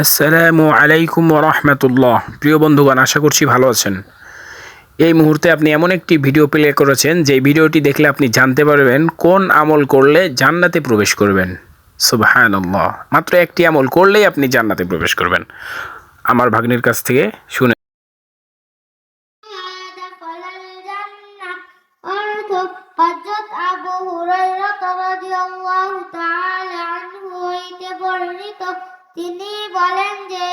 আসসালামু আলাইকুম রহমতুল্লাহ। প্রিয় বন্ধুগণ, আশা করছি ভালো আছেন। এই মুহূর্তে আপনি এমন একটি ভিডিও প্লে করেছেন যে ভিডিওটি দেখলে আপনি জানতে পারবেন কোন আমল করলে জান্নাতে প্রবেশ করবেন। সুবাহান্লাহ মাত্র একটি আমল করলেই আপনি জান্নাতে প্রবেশ করবেন। আমার ভাগ্নির কাছ থেকে শুনে আবু হুরায়রা রাদিয়াল্লাহু তাআলা আনহু হইতে বর্ণিত তিনি বলেন যে,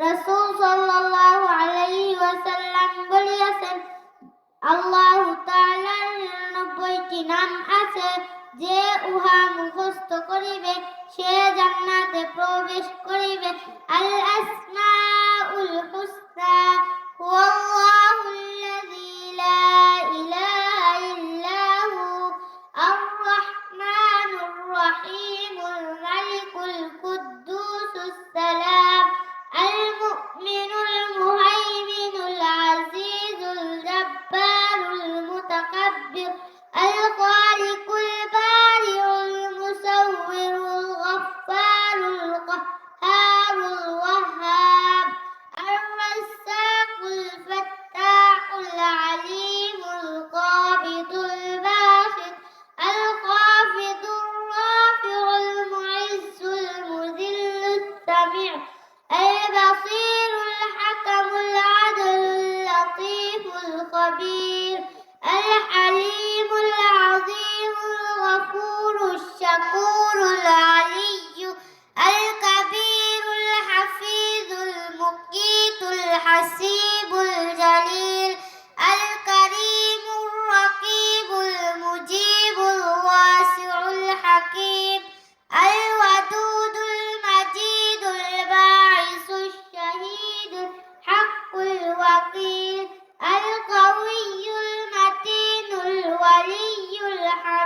রসুল সাল্লাল্লাহু আলাইহি ওয়াসাল্লাম বলিয়াছেন, আল্লাহ তাআলার নিরানব্বইটি নাম আছে, যে উহা মুখস্থ করিবে, সে জান্নাতে প্রবেশ করিবে। আল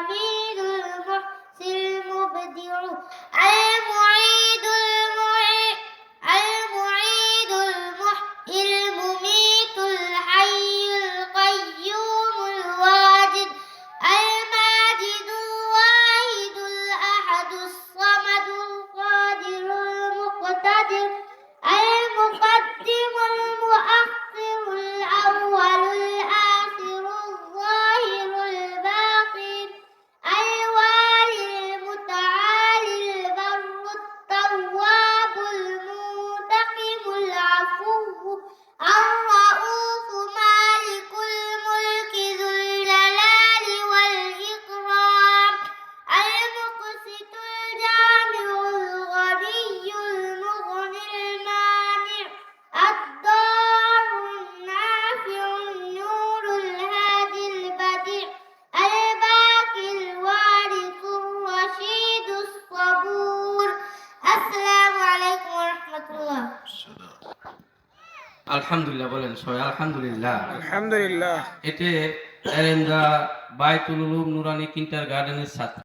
الحميد المحسن المبدع আলহামদুলিল্লাহ বলেন সবাই আলহামদুলিল্লাহ। আলহামদুলিল্লাহ। এতে এরেন্দা বাইতুল উলুম নুরানি কিন্টার গার্ডেনের ছাত্র।